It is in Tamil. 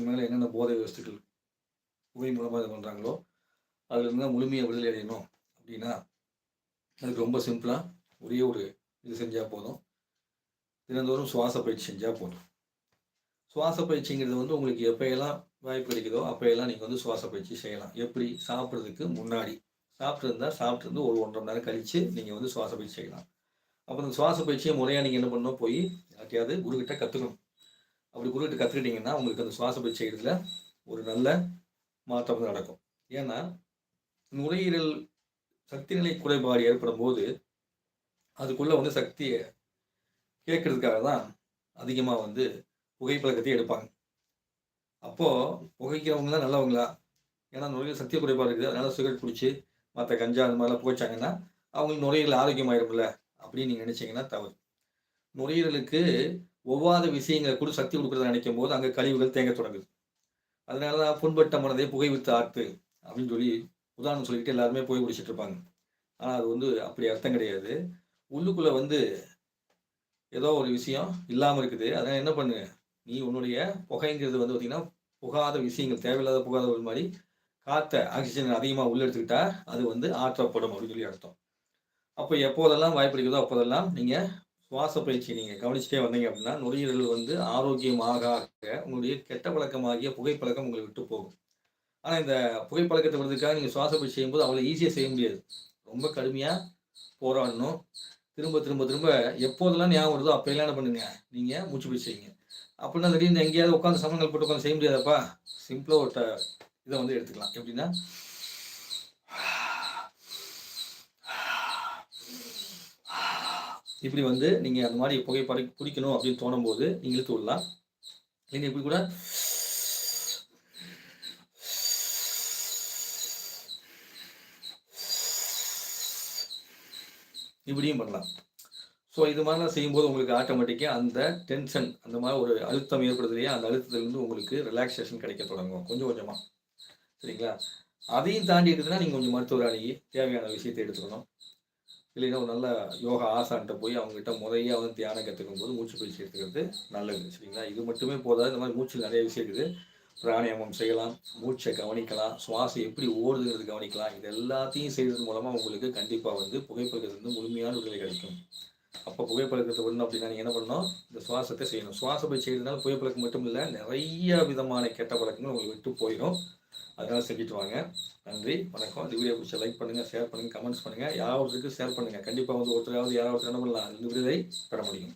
இதுக்கு மேலே என்னென்ன போதை வஸ்துக்கள் புகை மூலமாக இது பண்ணுறாங்களோ அதுலேருந்து தான் முழுமையாக விடுதலை அடையணும் அப்படின்னா அதுக்கு ரொம்ப சிம்பிளாக ஒரே ஒரு இது செஞ்சால் போதும். தினந்தோறும் சுவாச பயிற்சி செஞ்சால் போதும். சுவாச பயிற்சிங்கிறது வந்து உங்களுக்கு எப்போயெல்லாம் வாய்ப்பு கிடைக்குதோ அப்போயெல்லாம் நீங்கள் வந்து சுவாச பயிற்சி செய்யலாம். எப்படி? சாப்பிட்றதுக்கு முன்னாடி. சாப்பிட்ருந்தா சாப்பிட்ருந்து ஒரு ஒன்றரை மணி நேரம் கழித்து நீங்கள் வந்து சுவாச பயிற்சி செய்யலாம். அப்போ அந்த சுவாச பயிற்சியை முறையாக நீங்கள் என்ன பண்ணணும்? போய் யார்ட்டையாவது குருக்கிட்ட கற்றுக்கணும் அப்படி குருக்கிட்ட கற்றுக்கிட்டிங்கன்னா உங்களுக்கு அந்த சுவாச பயிற்சி செய்கிறதுல ஒரு நல்ல மாற்றம் நடக்கும். ஏன்னா நுரையீரல் சக்தி நிலை குறைபாடு ஏற்படும் போது அதுக்குள்ளே வந்து சக்தியை கேட்கறதுக்காக தான் அதிகமாக வந்து புகைப்பழக்கத்தை எடுப்பாங்க. அப்போது புகைக்கிறவங்க தான் நல்லவங்களா? ஏன்னா நுரையீரல் சக்தி குறைபாடு இருக்குது. அதனால சிகரெட் பிடிச்சி மற்ற கஞ்சா அந்த மாதிரிலாம் புகைச்சாங்கன்னா அவங்களுக்கு நுரையீரல் ஆரோக்கியமாயிரும்ல அப்படின்னு நீங்கள் நினச்சிங்கன்னா தவறு. நுரையீரலுக்கு ஒவ்வாத விஷயங்களை கூட சக்தி கொடுக்குறத நினைக்கும் போது அங்கே கழிவுகள் தேங்க தொடங்குது. அதனால தான் புண்பட்ட மனதை புகை வித்து ஆற்று அப்படின்னு சொல்லி உதாரணம் சொல்லிக்கிட்டு எல்லாருமே புகை குடிச்சிட்டு இருப்பாங்க. ஆனால் அது வந்து அப்படி அர்த்தம் கிடையாது. உள்ளுக்குள்ளே வந்து ஏதோ ஒரு விஷயம் இல்லாமல் இருக்குது. அதனால் என்ன பண்ணு? நீ உன்னுடைய புகைங்கிறது வந்து பார்த்திங்கன்னா புகாத விஷயங்கள் தேவையில்லாத புகாத ஒரு மாதிரி காற்ற ஆக்சிஜன் அதிகமாக உள்ள எடுத்துக்கிட்டா அது வந்து ஆற்றப்படும் அப்படின்னு சொல்லி அர்த்தம். அப்போ எப்போதெல்லாம் வாய்ப்பு அப்போதெல்லாம் நீங்கள் சுவாச பயிற்சி நீங்கள் கவனிச்சுட்டே வந்தீங்க அப்படின்னா நுரையீரல் வந்து ஆரோக்கியமாக உங்களுடைய கெட்ட பழக்கமாகிய புகைப்பழக்கம் உங்களை விட்டு போகும். ஆனால் இந்த புகைப்பழக்கத்தை விடுறதுக்காக நீங்கள் சுவாச பயிற்சி செய்யும்போது அவ்வளோ ஈஸியாக செய்ய முடியாது. ரொம்ப கடுமையாக போராடணும். திரும்ப திரும்ப திரும்ப எப்போதெல்லாம் ஞாபகம் வருதோ அப்போயெல்லாம் என்ன பண்ணுங்க. நீங்கள் மூச்சு பயிற்சி செய்யுங்க. அப்படின்னா திடீர்னு எங்கேயாவது உட்காந்து சமங்கள் போட்டு உட்காந்து செய்ய முடியாதப்பா? சிம்பிளாக ஒரு இதை வந்து எடுத்துக்கலாம். எப்படின்னா இப்படி வந்து நீங்கள் அந்த மாதிரி புகைப்படை பிடிக்கணும் அப்படின்னு தோணும் போது நீங்கள் இழுத்து விடலாம். நீங்கள் இப்படி கூட இப்படியும் பண்ணலாம். ஸோ இது மாதிரிலாம் செய்யும்போது உங்களுக்கு ஆட்டோமேட்டிக்காக அந்த டென்ஷன் அந்த மாதிரி ஒரு அழுத்தம் ஏற்படுது இல்லையா அந்த அழுத்தத்துலேருந்து உங்களுக்கு ரிலாக்ஸேஷன் கிடைக்க தொடங்கும். கொஞ்சம் கொஞ்சமாக சரிங்களா? அதையும் தாண்டி இருக்குதுன்னா நீங்கள் கொஞ்சம் மருத்துவர் அணுகி தேவையான விஷயத்தை எடுத்துக்கணும். இல்லைன்னா ஒரு நல்ல யோகா ஆசான்ட்ட போய் அவங்ககிட்ட முறையாக வந்து தியானம் கற்றுக்கும் போது மூச்சு பயிற்சி எடுத்துக்கிறது நல்லது சரிங்களா? இது மட்டுமே போதாது. இந்த மாதிரி மூச்சில் நிறைய விஷயம் இருக்குது. பிராணாயாமம் செய்யலாம் மூச்சை கவனிக்கலாம் சுவாசம் எப்படி ஓடுதுங்கிறது கவனிக்கலாம். இது எல்லாத்தையும் செய்கிறது மூலமாக உங்களுக்கு கண்டிப்பாக வந்து புகைப்பழக்கத்துலேருந்து முழுமையான விடுதலை கிடைக்கும். அப்போ புகைப்பழக்கத்தை விடணும் அப்படின்னா நீங்கள் என்ன பண்ணணும்? இந்த சுவாசத்தை செய்யணும். சுவாச பயிற்சி செய்யறதுனால புகைப்பழக்கம் மட்டும் இல்லை நிறைய விதமான கெட்ட பழக்கங்கள் உங்களுக்கு விட்டு போயிடும். அதனால செஞ்சுட்டு வாங்க நன்றி வணக்கம். இந்த வீடியோ பிடிச்ச லைக் பண்ணுங்கள் ஷேர் பண்ணுங்கள் கமெண்ட்ஸ் பண்ணுங்கள் யாராவதுக்கு ஷேர் பண்ணுங்கள் கண்டிப்பாக வந்து ஒருத்தராவது யாராவது என்ன பண்ணலாம்? இந்த விருதை பெற முடியும்.